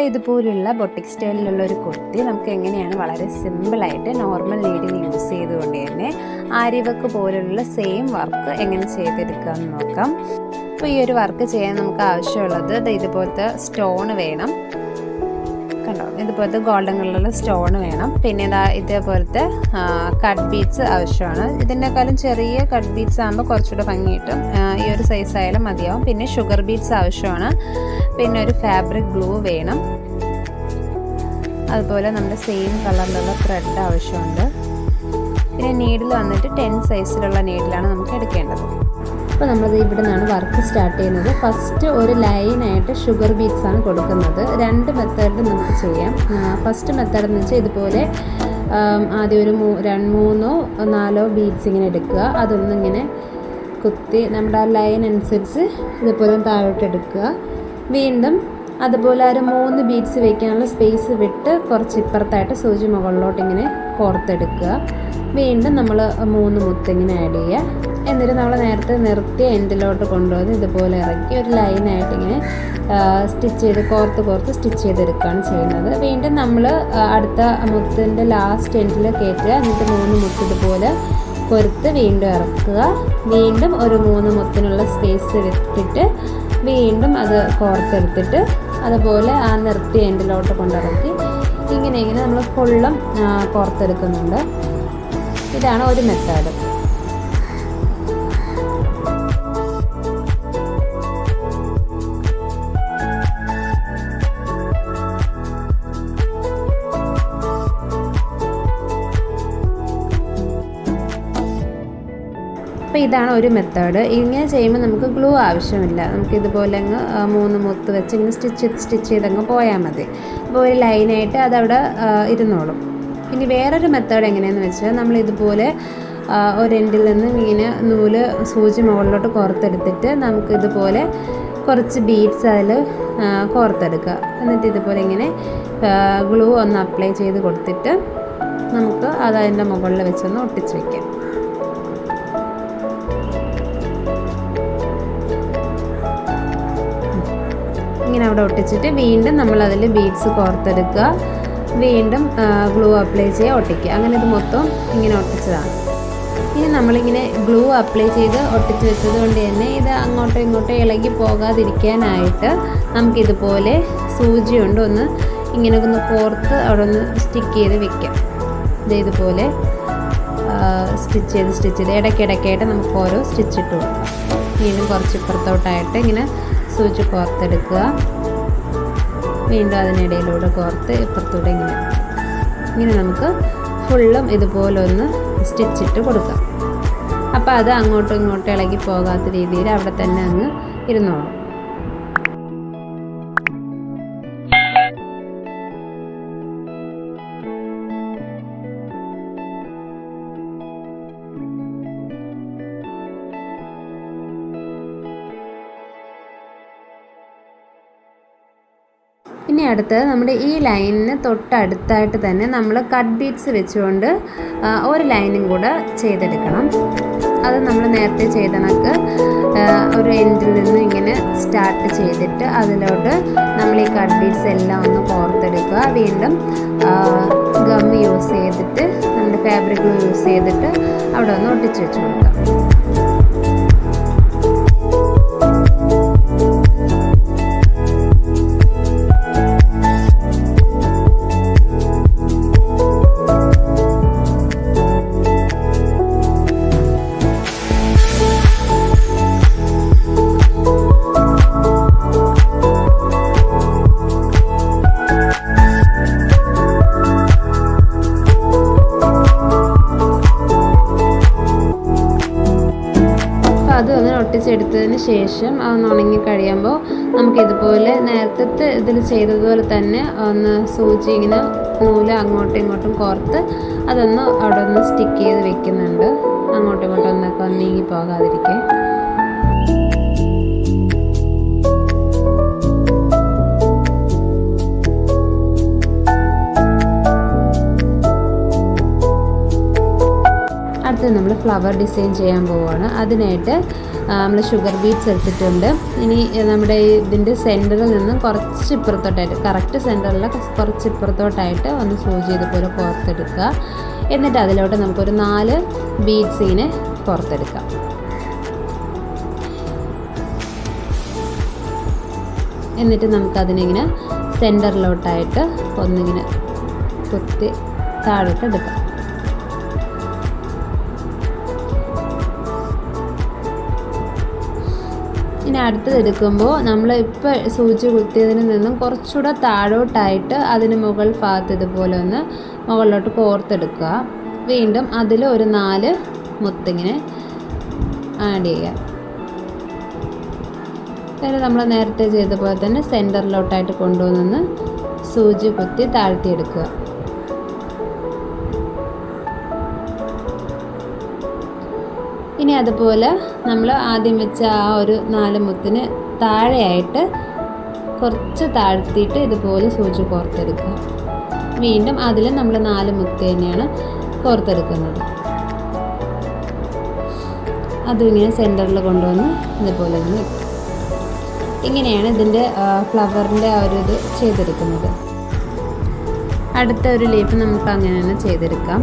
ഇതുപോലുള്ള ബൊട്ടിക് സ്റ്റൈലിലുള്ള ഒരു കുർത്തി നമുക്ക് എങ്ങനെയാണ് വളരെ സിമ്പിളായിട്ട് നോർമൽ നീഡിൽ യൂസ് ചെയ്തുകൊണ്ട് തന്നെ ആര്യവക്ക് പോലുള്ള സെയിം വർക്ക് എങ്ങനെ ചെയ്തെടുക്കുക എന്ന് നോക്കാം. അപ്പോൾ ഈ ഒരു വർക്ക് ചെയ്യാൻ നമുക്ക് ആവശ്യമുള്ളത് ഇതുപോലത്തെ സ്റ്റോൺ വേണം. ഇതുപോലത്തെ ഗോൾഡൻ കളറിലുള്ള സ്റ്റോൺ വേണം. പിന്നെ ഇതാ ഇതേപോലത്തെ കട്ട് ബീഡ്സ് ആവശ്യമാണ്. ഇതിനേക്കാളും ചെറിയ കട്ട് ബീഡ്സ് ആകുമ്പോൾ കുറച്ചുകൂടെ ഭംഗി കിട്ടും ഈ ഒരു സൈസ് ആയാലും മതിയാവും. പിന്നെ ഷുഗർ ബീഡ്സ് ആവശ്യമാണ്. പിന്നെ ഒരു ഫാബ്രിക് ഗ്ലൂ വേണം. അതുപോലെ നമ്മുടെ സെയിം കളറിലുള്ള ത്രെഡ് ആവശ്യമുണ്ട്. പിന്നെ നീഡിൽ വന്നിട്ട് ടെൻ സൈസിലുള്ള നീഡിലാണ് നമുക്ക് എടുക്കേണ്ടത്. അപ്പോൾ നമ്മളത് ഇവിടെ നിന്നാണ് വർക്ക് സ്റ്റാർട്ട് ചെയ്യുന്നത്. ഫസ്റ്റ് ഒരു ലൈനായിട്ട് ഷുഗർ ബീറ്റ്സ് ആണ് കൊടുക്കുന്നത്. രണ്ട് മെത്തേഡിൽ നമുക്ക് ചെയ്യാം. ഫസ്റ്റ് മെത്തേഡ് എന്ന് വെച്ചാൽ ഇതുപോലെ ആദ്യം ഒരു മൂ രണ്ട് മൂന്നോ നാലോ ബീറ്റ്സ് ഇങ്ങനെ എടുക്കുക. അതൊന്നിങ്ങനെ കുത്തി നമ്മുടെ ആ ലൈൻ അനുസരിച്ച് ഇതുപോലെ താഴോട്ട് എടുക്കുക. വീണ്ടും അതുപോലെ ഒരു മൂന്ന് ബീറ്റ്സ് വയ്ക്കാനുള്ള സ്പേസ് വിട്ട് കുറച്ച് ഇപ്പുറത്തായിട്ട് സൂചി മുകളിലോട്ട് ഇങ്ങനെ കോർത്തെടുക്കുക. വീണ്ടും നമ്മൾ മൂന്ന് മുത്ത് ഇങ്ങനെ ആഡ് ചെയ്യുക. എന്നിട്ട് നമ്മൾ നേരത്തെ നിർത്തിയ എൻഡിലോട്ട് കൊണ്ടുവന്ന് ഇതുപോലെ ഇറക്കി ഒരു ലൈനായിട്ട് ഇങ്ങനെ സ്റ്റിച്ച് ചെയ്ത് കോർത്ത് കോർത്ത് സ്റ്റിച്ച് ചെയ്തെടുക്കുകയാണ് ചെയ്യുന്നത്. വീണ്ടും നമ്മൾ അടുത്ത മുത്തിന്റെ ലാസ്റ്റ് എൻഡിൽ കയറ്റുക. എന്നിട്ട് മൂന്ന് മുത്ത് ഇതുപോലെ കൊരുത്ത് വീണ്ടും ഇറക്കുക. വീണ്ടും ഒരു മൂന്ന് മുത്തിനുള്ള സ്പേസ് വിട്ടിട്ട് വീണ്ടും അത് കോർത്തെടുത്തിട്ട് അതുപോലെ ആ നിർത്തി എൻഡിലോട്ട് കൊണ്ടിറക്കി ഇങ്ങനെ ഇങ്ങനെ നമ്മൾ ഫുള്ളും കോർത്തെടുക്കുന്നുണ്ട്. ഇതാണ് ഒരു മെത്തേഡ്. ഇതാണ് ഒരു മെത്തേഡ് ഇങ്ങനെ ചെയ്യുമ്പോൾ നമുക്ക് ഗ്ലൂ ആവശ്യമില്ല. നമുക്ക് ഇതുപോലെ അങ്ങ് മൂന്ന് മുത്ത് വെച്ച് ഇങ്ങനെ സ്റ്റിച്ച് സ്റ്റിച്ച് ചെയ്തങ്ങ് പോയാൽ മതി. അപ്പോൾ ഒരു ലൈനായിട്ട് അതവിടെ ഇരുന്നോളും. ഇനി വേറൊരു മെത്തേഡ് എങ്ങനെയാണെന്ന് വെച്ചാൽ നമ്മൾ ഇതുപോലെ ഒരെൻഡിൽ നിന്ന് ഇങ്ങനെ നൂൽ സൂചി മുകളിലോട്ട് കോർത്തെടുത്തിട്ട് നമുക്ക് ഇതുപോലെ കുറച്ച് ബീഡ്സ് അതിൽ കോർത്തെടുക്കുക. എന്നിട്ട് ഇതുപോലെ ഇങ്ങനെ ഗ്ലൂ ഒന്ന് അപ്ലൈ ചെയ്ത് കൊടുത്തിട്ട് നമുക്ക് അത് അതിന്റെ മുകളിൽ വെച്ചൊന്ന് ഒട്ടിച്ച് വയ്ക്കാം അവിടെ ഒട്ടിച്ചിട്ട് വീണ്ടും നമ്മൾ അതിൽ ബീഡ്സ് കോർത്തെടുക്കുക. വീണ്ടും ഗ്ലൂ അപ്ലൈ ചെയ്യുക ഒട്ടിക്കുക. അങ്ങനെ ഇത് മൊത്തം ഇങ്ങനെ ഒട്ടിച്ചതാണ്. ഇനി നമ്മളിങ്ങനെ ഗ്ലൂ അപ്ലൈ ചെയ്ത് ഒട്ടിച്ച് വെച്ചത് കൊണ്ട് തന്നെ ഇത് അങ്ങോട്ടോ ഇങ്ങോട്ടോ ഇളകി പോകാതിരിക്കാനായിട്ട് നമുക്കിതുപോലെ സൂചി കൊണ്ട് ഒന്ന് ഇങ്ങനെ ഒന്ന് കോർത്ത് അവിടെ ഒന്ന് സ്റ്റിക്ക് ചെയ്ത് വെക്കാം. ഇത് ഇതുപോലെ സ്റ്റിച്ച് ചെയ്ത് സ്റ്റിച്ച് ചെയ്ത് ഇടയ്ക്കിടയ്ക്കായിട്ട് നമുക്ക് ഓരോ സ്റ്റിച്ച് ഇട്ട് വീണ്ടും കുറച്ച് ഇപ്പുറത്തോട്ടായിട്ട് ഇങ്ങനെ സൂചി കോർത്തെടുക്കുക. വീണ്ടും അതിനിടയിലൂടെ കോർത്ത് ഇപ്പുറത്തൂടെ ഇങ്ങനെ. ഇങ്ങനെ നമുക്ക് ഫുള്ളും ഇതുപോലെ ഒന്ന് സ്റ്റിച്ചിട്ട് കൊടുക്കാം. അപ്പോൾ അത് അങ്ങോട്ടും ഇങ്ങോട്ടും ഇളകി പോകാത്ത രീതിയിൽ അവിടെ തന്നെ അങ്ങ് ഇരുന്നോളും. അടുത്തത് നമ്മുടെ ഈ ലൈനിന് തൊട്ടടുത്തായിട്ട് തന്നെ നമ്മൾ കട്ട് ബീഡ്സ് വെച്ചുകൊണ്ട് ഒരു ലൈനും കൂടെ ചെയ്തെടുക്കണം. അത് നമ്മൾ നേരത്തെ ചെയ്ത കണക്ക് ഒരു എൻഡിൽ നിന്ന് ഇങ്ങനെ സ്റ്റാർട്ട് ചെയ്തിട്ട് അതിലോട്ട് നമ്മൾ ഈ കട്ട് ബീഡ്സ് എല്ലാം ഒന്ന് കോർത്തെടുക്കുക. വീണ്ടും ഗം യൂസ് ചെയ്തിട്ട് നമ്മുടെ ഫാബ്രിക് യൂസ് ചെയ്തിട്ട് അവിടെ ഒന്ന് ഒട്ടിച്ച് വെച്ച് കൊടുക്കുക. ശേഷം ഒന്ന് ഉണങ്ങി കഴിയുമ്പോൾ നമുക്കിതുപോലെ നേരത്തെ ഇതിൽ ചെയ്തതുപോലെ തന്നെ ഒന്ന് സൂചി ഇങ്ങനെ നൂൽ അങ്ങോട്ടും ഇങ്ങോട്ടും കോർത്ത് അതൊന്ന് അവിടെ ഒന്ന് സ്റ്റിക്ക് ചെയ്ത് വെക്കുന്നുണ്ട്. അങ്ങോട്ടും ഇങ്ങോട്ടും ഒന്നൊക്കെ ഒന്ന് നീങ്ങി പോകാതിരിക്കാൻ. അടുത്ത നമ്മൾ ഫ്ലവർ ഡിസൈൻ ചെയ്യാൻ പോവുകയാണ് അതിനായിട്ട് നമ്മൾ ഷുഗർ ബീറ്റ്സ് എടുത്തിട്ടുണ്ട്. ഇനി നമ്മുടെ ഇതിന്റെ സെന്ററിൽ നിന്നും കുറച്ച് ഇപ്പുറത്തോട്ടായിട്ട് കറക്റ്റ് സെന്ററിൽ കുറച്ച് ഇപ്പുറത്തോട്ടായിട്ട് ഒന്ന് സൂചി ഇതുപോലെ പുറത്തെടുക്കുക. എന്നിട്ട് അതിലോട്ട് നമുക്കൊരു നാല് ബീറ്റ്സിന് പുറത്തെടുക്കാം. എന്നിട്ട് നമുക്കതിനിങ്ങനെ സെന്ററിലോട്ടായിട്ട് ഒന്നിങ്ങനെ കുത്തി താഴോട്ട് എടുക്കാം ഇനി അടുത്ത് എടുക്കുമ്പോൾ നമ്മൾ ഇപ്പോൾ സൂചി കുത്തിയതിൽ നിന്നും കുറച്ചുകൂടെ താഴോട്ടായിട്ട് അതിന് മുകൾ ഭാഗത്ത് ഇതുപോലെ ഒന്ന് മുകളിലോട്ട് കോർത്തെടുക്കുക. വീണ്ടും അതിൽ ഒരു നാല് മുത്തിങ്ങനെ ആഡ് ചെയ്യുക. പിന്നെ നമ്മൾ നേരത്തെ ചെയ്ത പോലെ തന്നെ സെന്ററിലോട്ടായിട്ട് കൊണ്ടുവന്ന് സൂചി കുത്തി താഴ്ത്തിയെടുക്കുക. ഇനി അതുപോലെ നമ്മൾ ആദ്യം വെച്ച ആ ഒരു നാല് മുത്തിന് താഴെയായിട്ട് കുറച്ച് താഴ്ത്തിയിട്ട് ഇതുപോലെ സൂചി കോർത്തെടുക്കുക. വീണ്ടും അതിൽ നമ്മൾ നാല് മുത്ത് തന്നെയാണ് കോർത്തെടുക്കുന്നത്. അതിങ്ങനെ സെന്ററിൽ കൊണ്ടുവന്ന് ഇതുപോലെ ഒന്ന് ഇങ്ങനെയാണ് ഇതിന്റെ ഫ്ലവറിന്റെ ആ ഒരു ഇത് ചെയ്തെടുക്കുന്നത്. അടുത്ത ഒരു ലീഫ് നമുക്ക് അങ്ങനെ തന്നെ ചെയ്തെടുക്കാം.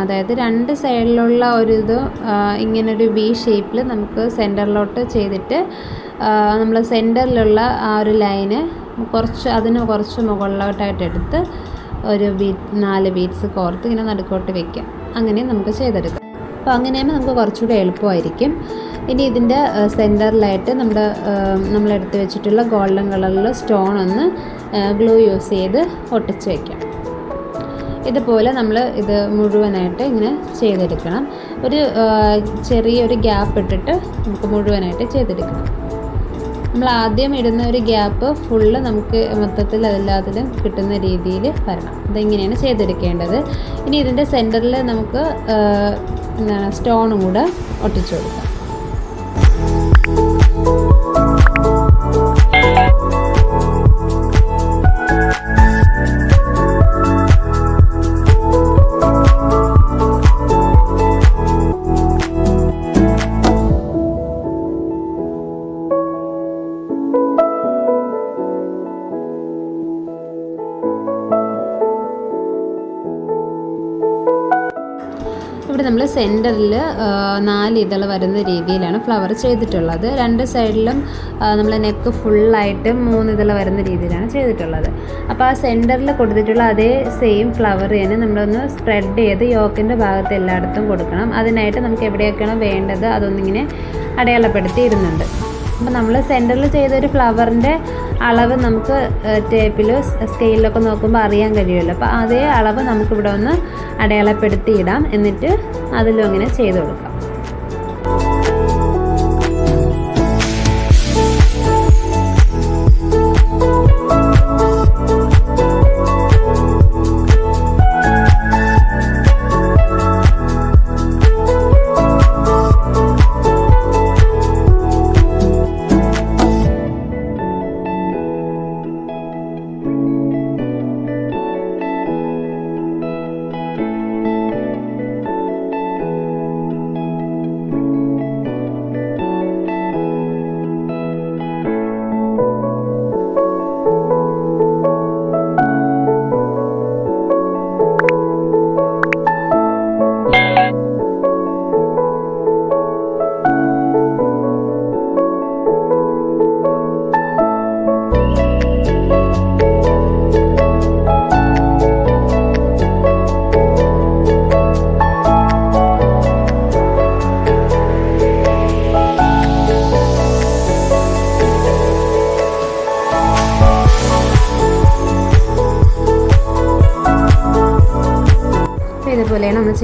അതായത് രണ്ട് സൈഡിലുള്ള ഒരു ഇത് ഇങ്ങനൊരു വി ഷേപ്പിൽ നമുക്ക് സെന്ററിലോട്ട് ചെയ്തിട്ട് നമ്മൾ സെന്ററിലുള്ള ആ ഒരു ലൈന് കുറച്ച് അതിന് കുറച്ച് മുകളിലോട്ടായിട്ട് എടുത്ത് ഒരു ബീറ്റ് നാല് ബീറ്റ്സ് കോർത്ത് ഇങ്ങനെ നടുക്കോട്ട് വെക്കാം അങ്ങനെ നമുക്ക് ചെയ്തെടുക്കാം. അപ്പോൾ അങ്ങനെയാകുമ്പോൾ നമുക്ക് കുറച്ചുകൂടി എളുപ്പമായിരിക്കും. ഇനി ഇതിന്റെ സെന്ററിലായിട്ട് നമ്മുടെ നമ്മളെടുത്ത് വെച്ചിട്ടുള്ള ഗോൾഡൻ കളറിലുള്ള സ്റ്റോൺ ഒന്ന് ഗ്ലൂ യൂസ് ചെയ്ത് ഒട്ടിച്ച് വയ്ക്കാം ഇതുപോലെ നമ്മൾ ഇത് മുഴുവനായിട്ട് ഇങ്ങനെ ചെയ്തെടുക്കണം. ഒരു ചെറിയൊരു ഗ്യാപ്പ് ഇട്ടിട്ട് നമുക്ക് മുഴുവനായിട്ട് ചെയ്തെടുക്കണം. നമ്മൾ ആദ്യം ഇടുന്ന ഒരു ഗ്യാപ്പ് ഫുള്ള് നമുക്ക് മൊത്തത്തിൽ അതെല്ലാത്തിലും കിട്ടുന്ന രീതിയിൽ വരണം. ഇതെങ്ങനെയാണ് ചെയ്തെടുക്കേണ്ടത്? ഇനി ഇതിന്റെ സെന്ററിൽ നമുക്ക് എന്താണ് സ്റ്റോണും കൂടെ ഒട്ടിച്ചു കൊടുക്കാം. നമ്മൾ സെന്ററിൽ നാല് ഇതൾ വരുന്ന രീതിയിലാണ് ഫ്ലവർ ചെയ്തിട്ടുള്ളത്. രണ്ട് സൈഡിലും നമ്മൾ നെക്ക് ഫുള്ളായിട്ട് മൂന്ന് ഇതൾ വരുന്ന രീതിയിലാണ് ചെയ്തിട്ടുള്ളത്. അപ്പോൾ ആ സെന്ററിൽ കൊടുത്തിട്ടുള്ള അതേ സെയിം ഫ്ലവർ തന്നെ നമ്മളൊന്ന് സ്പ്രെഡ് ചെയ്ത് യോക്കിന്റെ ഭാഗത്ത് എല്ലായിടത്തും കൊടുക്കണം. അതിനായിട്ട് നമുക്ക് എവിടെയൊക്കെയാണോ വേണ്ടത് അതൊന്നിങ്ങനെ അടയാളപ്പെടുത്തി ഇടുന്നുണ്ട് അപ്പോൾ നമ്മൾ സെന്ററിൽ ചെയ്തൊരു ഫ്ലവറിന്റെ അളവ് നമുക്ക് ടേപ്പിൽ സ്കെയിലൊക്കെ നോക്കുമ്പോൾ അറിയാൻ കഴിയുമല്ലോ. അപ്പോൾ അതേ അളവ് നമുക്കിവിടെ ഒന്ന് അടയാളപ്പെടുത്തിയിടാം. എന്നിട്ട് അതിലും അങ്ങനെ ചെയ്ത് കൊടുക്കാം.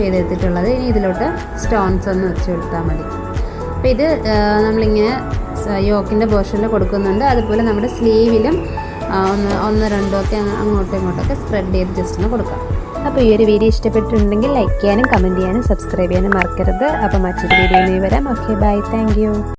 ചെയ്തെടുത്തിട്ടുള്ളത്. ഇനി ഇതിലോട്ട് സ്റ്റോൺസ് ഒന്ന് വെച്ച് കൊടുത്താൽ മതി. അപ്പോൾ ഇത് നമ്മളിങ്ങനെ യോക്കിന്റെ പോർഷനിൽ കൊടുക്കുന്നുണ്ട്. അതുപോലെ നമ്മുടെ സ്ലീവിലും ഒന്ന് ഒന്ന് രണ്ടോ ഒക്കെ അങ്ങ് അങ്ങോട്ടും ഇങ്ങോട്ടൊക്കെ സ്പ്രെഡ് ചെയ്ത് ജസ്റ്റ് ഒന്ന് കൊടുക്കാം. അപ്പോൾ ഈ ഒരു വീഡിയോ ഇഷ്ടപ്പെട്ടിട്ടുണ്ടെങ്കിൽ ലൈക്ക് ചെയ്യാനും കമന്റ് ചെയ്യാനും സബ്സ്ക്രൈബ് ചെയ്യാനും മറക്കരുത്. അപ്പോൾ മറ്റൊരു വീഡിയോയിൽ വരാം. Okay bye thank